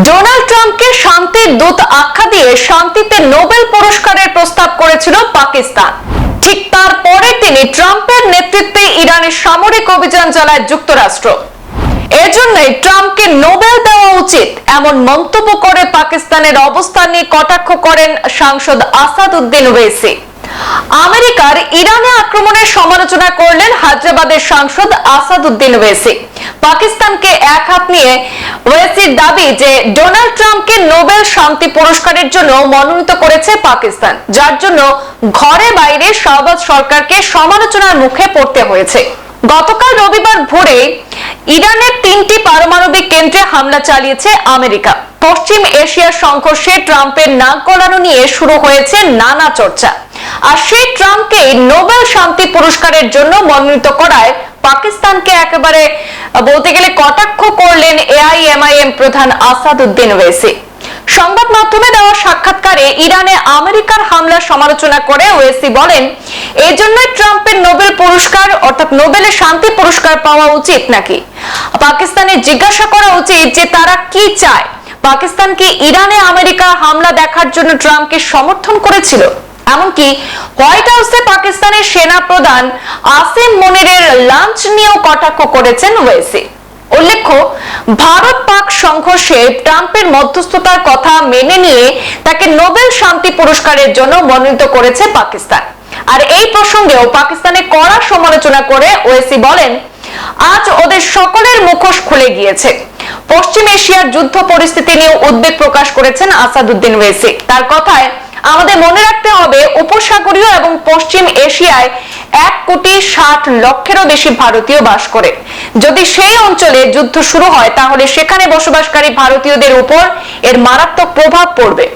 Donald ট্রাম্পকে শান্তির দূত আখ্যা দিয়ে শান্তিতে নোবেল পুরস্কারের প্রস্তাব করেছিল পাকিস্তান। ঠিক তার পরের দিনই ট্রাম্পের নেতৃত্বে ইরানের সামরিক অভিযান চালায় যুক্তরাষ্ট্র। এজন্যই ট্রাম্পকে নোবেল দেওয়া উচিত এমন মন্তব্য করে পাকিস্তানের অবস্থান নিয়ে কটাক্ষ করেন সাংসদ আসাদ উদ্দিন ওয়েসি আমেরিকার ইরানে আক্রমণের সমালোচনা করলেন হায়দ্রাবাদের সাংসদ আসাদ উদ্দিন ওয়েসি পাকিস্তানকে এক হাত নিয়ে ওয়েসির দাবি যে ডোনাল্ড ট্রাম্পকে নোবেল শান্তি পুরস্কারের জন্য মনোনীত করেছে পাকিস্তান, যার জন্য ঘরে বাইরে শাহবাজ সরকারকে সমালোচনার মুখে পড়তে হয়েছে। গতকাল রবিবার ভোরে ইরানের তিনটি পারমাণবিক কেন্দ্রে হামলা চালিয়েছে আমেরিকা। পশ্চিম এশিয়ার সংঘর্ষে ট্রাম্পের নাক গলানো নিয়ে শুরু হয়েছে নানা চর্চা। আর সেই ট্রাম্পকে নোবেল শান্তি পুরস্কারের জন্য মনোনীত করায় পাকিস্তানকে একেবারে, বলতে গেলে কটাক্ষ করলেন এআইএমআইএম প্রধান আসাদ উদ্দিন ওয়েসি। সংবাদ মাধ্যমে দেওয়া সাক্ষাৎকারে ইরানে আমেরিকার হামলার সমালোচনা করে ওয়েসি বলেন এই জন্যই ট্রাম্পের নোবেল পুরস্কার, অর্থাৎ নোবেলের শান্তি পুরস্কার পাওয়া উচিত নাকি? পাকিস্তানের জিজ্ঞাসা করা উচিত যে তারা কি চায়। পাকিস্তান কি ইরানে আমেরিকা হামলা দেখার জন্য ট্রাম্পকে সমর্থন করেছিল? এমনকি হোয়াইট হাউসে পাকিস্তানের সেনা প্রধান আসিম মনিরের লাঞ্চ নিয়েও কটাক্ষ করেছেন ওয়েসি। উল্লেখ্য, ভারত পাক সংঘর্ষে ট্রাম্পের মধ্যস্থতার কথা মেনে নিয়ে তাকে নোবেল শান্তি পুরস্কারের জন্য মনোনীত করেছে পাকিস্তান। আর এই প্রসঙ্গেও পাকিস্তানে কড়া সমালোচনা করে ওয়েসি বলেন, আজ ওদের সকলের মুখোশ খুলে গিয়েছে। পশ্চিম এশিয়ার যুদ্ধ পরিস্থিতি নিয়ে উদ্বেগ প্রকাশ করেছেন আসাদুদ্দিন ওয়েসি। তার কথায় আমাদের মনে রাখতে হবে, উপসাগরীয় এবং পশ্চিম এশিয়ায় এক কোটি ষাট লক্ষেরও বেশি ভারতীয় বাস করে। যদি সেই অঞ্চলে যুদ্ধ শুরু হয়, তাহলে সেখানে বসবাসকারী ভারতীয়দের উপর এর মারাত্মক প্রভাব পড়বে।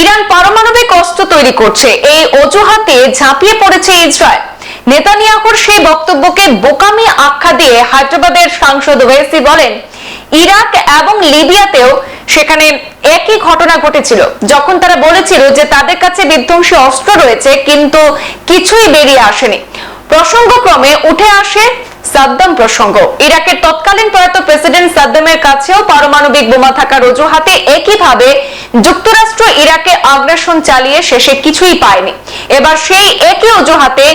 ইরান পারমাণবিক অস্ত্র তৈরি করছে, এই অজুহাতে ঝাঁপিয়ে পড়েছে ইসরায়েল। নেতানিয়াহুর সেই বক্তব্যকে বোকামি আখ্যা দিয়ে হায়দ্রাবাদের সাংসদ ওয়েসি বলেন, ইরাক এবং লিবিয়াতেও সেখানে একই ঘটনা ঘটেছিল। যখন তারা বলেছিল যে তাদের কাছে বিধ্বংসী অস্ত্র রয়েছে, কিন্তু কিছুই বেরিয়ে আসেনি। প্রসঙ্গক্রমে উঠে আসে সাদ্দাম প্রসঙ্গ। ইরাকের তৎকালীন প্রয়াত প্রেসিডেন্ট সাদ্দামের কাছেও পারমাণবিক বোমা থাকার অজুহাতে একইভাবে যুক্তরাষ্ট্র ইরাকে আগ্রাসন চালিয়ে শেষে কিছুই পায়নি। এবার সেই একই অজুহাতে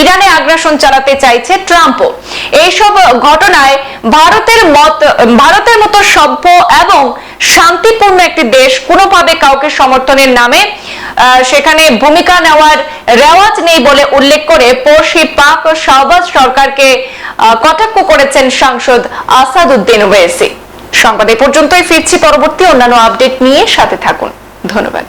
ইরানে আগ্রাসন চালাতে চাইছে ট্রাম্পও। এইসব ঘটনায় ভারতের মত, ভারতের মতো সভ্য এবং শান্তিপূর্ণ একটি দেশ কোনোভাবে কাউকে সমর্থনের নামে সেখানে ভূমিকা নেওয়ার রেওয়াজ নেই বলে উল্লেখ করে পড়শি পাক শাহবাজ সরকারকে কটাক্ষ করেছেন সাংসদ আসাদ উদ্দিন ওয়েসি সংবাদ এ পর্যন্তই, ফিরছি পরবর্তী অন্যান্য আপডেট নিয়ে সাথে থাকুন। ধন্যবাদ।